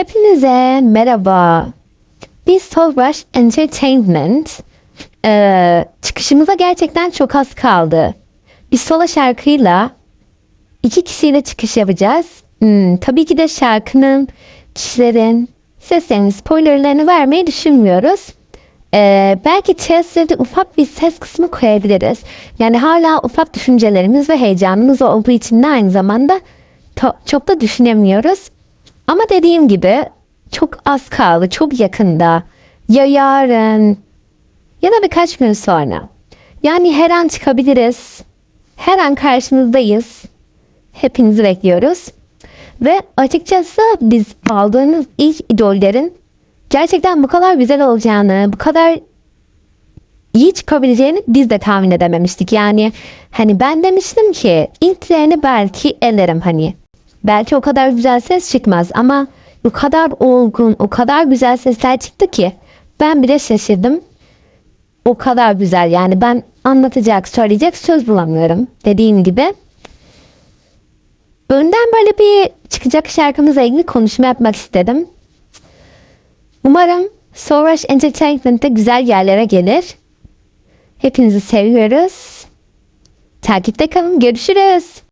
Hepinize merhaba. Biz Soulrush Entertainment eee, çıkışımıza gerçekten çok az kaldı. Biz sola şarkıyla iki kişiyle çıkış yapacağız. Hmm, tabii ki de şarkının, kişilerin seslerini, spoilerlarını vermeyi düşünmüyoruz. Eee, belki teaser'da ufak bir ses kısmı koyabiliriz. Yani hala ufak düşüncelerimiz ve heyecanımız olduğu için de aynı zamanda çok da düşünemiyoruz. Ama dediğim gibi çok az kaldı, çok yakında. Ya yarın ya da birkaç gün sonra. Yani her an çıkabiliriz. Her an karşınızdayız. Hepinizi bekliyoruz. Ve açıkçası biz aldığınız ilk idollerin gerçekten bu kadar güzel olacağını, bu kadar iyi çıkabileceğini biz de tahmin edememiştik. Yani hani ben demiştim ki ilklerini belki elerim hani. Belki o kadar güzel ses çıkmaz ama o kadar olgun, o kadar güzel sesler çıktı ki ben bile şaşırdım. O kadar güzel yani ben anlatacak, söyleyecek söz bulamıyorum dediğim gibi. Önden böyle bir çıkacak şarkımızla ilgili konuşma yapmak istedim. Umarım Sorush Entertainment'te güzel yerlere gelir. Hepinizi seviyoruz. Takipte kalın. Görüşürüz.